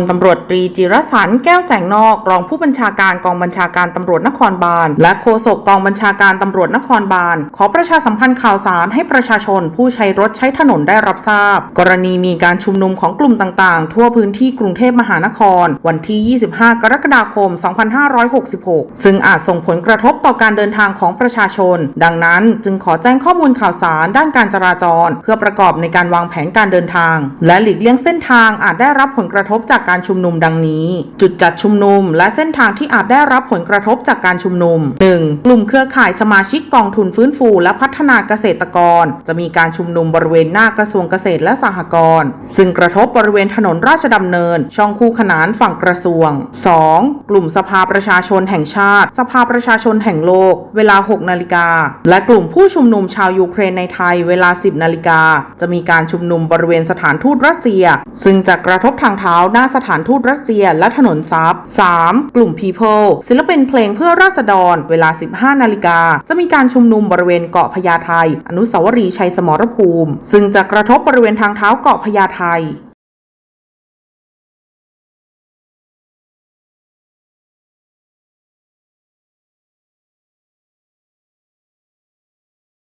ลตำรวจตรีจิรสันแก้วแสงนอก รองผู้บัญชาการกองบัญชาการตำรวจนครบาล และโฆษกกองบัญชาการตำรวจนครบาล ขอประชาสัมพันธ์ข่าวสารให้ประชาชนผู้ใช้รถใช้ถนนได้รับทราบ กรณีมีการชุมนุมของกลุ่มต่างๆ ทั่วพื้นที่กรุงเทพมหานคร วันที่ 25 กรกฎาคม 2566 ซึ่งอาจส่งผลกระทบต่อการเดินทางของประชาชน ดังนั้นจึงขอแจ้งข้อมูลข่าวสารด้านการจราจร เพื่อประกอบในการวางแผนการเดินทาง และหลีกเลี่ยงเส้นทางอาจได้รับผลกระทบจากการชุมนุมดังนี้ จุดจัดชุมนุม และเส้นทางที่อาจได้รับผลกระทบจากการชุมนุม 1. กลุ่มเครือข่ายสมาชิกกองทุนฟื้นฟู และพัฒนาเกษตรกร จะมีการชุมนุมบริเวณหน้ากระทรวงเกษตรและสหกรณ์ซึ่งกระทบบริเวณถนนราชดำเนิน ช่องคู่ขนานฝั่งกระทรวง 2. กลุ่มสภาประชาชนแห่งชาติ สภาประชาชนแห่งโลก เวลา 6 นาฬิกา และกลุ่มผู้ชุมนุมชาวยูเครนในไทย เวลา 10 นาฬิกา จะมีการชุมนุมบริเวณสถานทูตรัสเซีย ซึ่งจะกระทบทางเท้าหน้าสถานทูตรัสเซียและถนนซับ 3. กลุ่ม People ศิลปินเพลงเพื่อราษฎร เวลา 15 นาฬิกา จะมีการชุมนุมบริเวณเกาะพญาไท อนุสาวรีย์ชัยสมรภูมิ ซึ่งจะกระทบบริเวณทางเท้าเกาะพญาไท